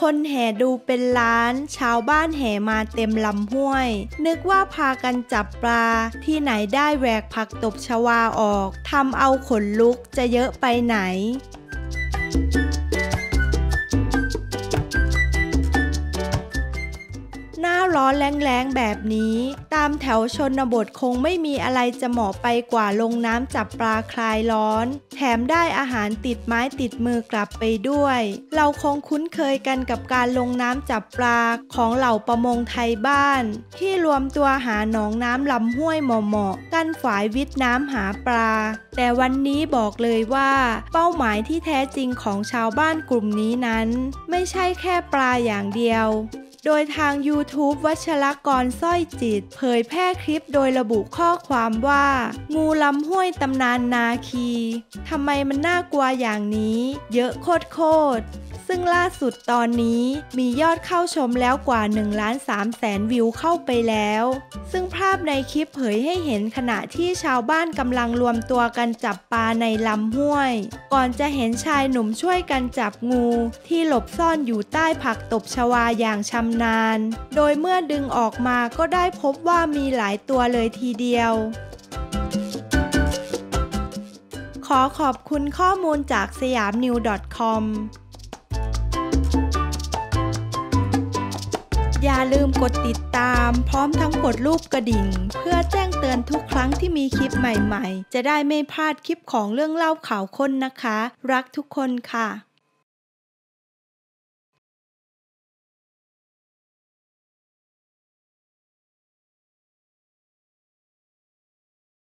คนแห่ดูเป็นล้าน ชาวบ้านแห่มาเต็มลำห้วย นึกว่าพากันจับปลา ที่ไหนได้แหวกผักตบชวาออก ทำเอาขนลุกจะเยอะไปไหน หน้าร้อนแรงๆแบบนี้ ตามแถวชนบทคงไม่มีอะไรจะเหมาะไปกว่าลงน้ำจับปลาคลายร้อน แถมได้อาหารติดไม้ติดมือกลับไปด้วย เราคงคุ้นเคยกันกับการลงน้ำจับปลาของเหล่าประมงไทยบ้าน ที่รวมตัวหาหนองน้ำลำห้วยเหมาะๆกั้นฝายวิทน้ำหาปลา แต่วันนี้บอกเลยว่า เป้าหมายที่แท้จริงของชาวบ้านกลุ่มนี้นั้น ไม่ใช่แค่ปลาอย่างเดียว โดยทาง YouTube วัชรกรสร้อยจิต เผยแพร่คลิปโดยระบุข้อความว่า งูลำห้วยตำนานนาคีทำไมมันน่ากลัวอย่างนี้ เยอะโคตรโคตรซึ่งล่าสุดตอนนี้มียอดเข้าชมแล้วกว่า1ล้าน3แสนวิวเข้าไปแล้ว ซึ่งภาพในคลิปเผยให้เห็นขณะที่ชาวบ้านกำลังรวมตัวกันจับปลาในลำห้วย ก่อนจะเห็นชายหนุ่มช่วยกันจับงู ที่หลบซ่อนอยู่ใต้ผักตบชวาอย่างชำนาญโดยเมื่อดึงออกมาก็ได้พบว่ามีหลายตัวเลยทีเดียว ขอขอบคุณข้อมูลจากสยามนิว .com อย่าลืมกดติดตามพร้อมทั้งกดรูปกระดิ่ง เพื่อแจ้งเตือนทุกครั้งที่มีคลิปใหม่ๆ จะได้ไม่พลาดคลิปของเรื่องเล่าข่าวค้นนะคะ รักทุกคนค่ะ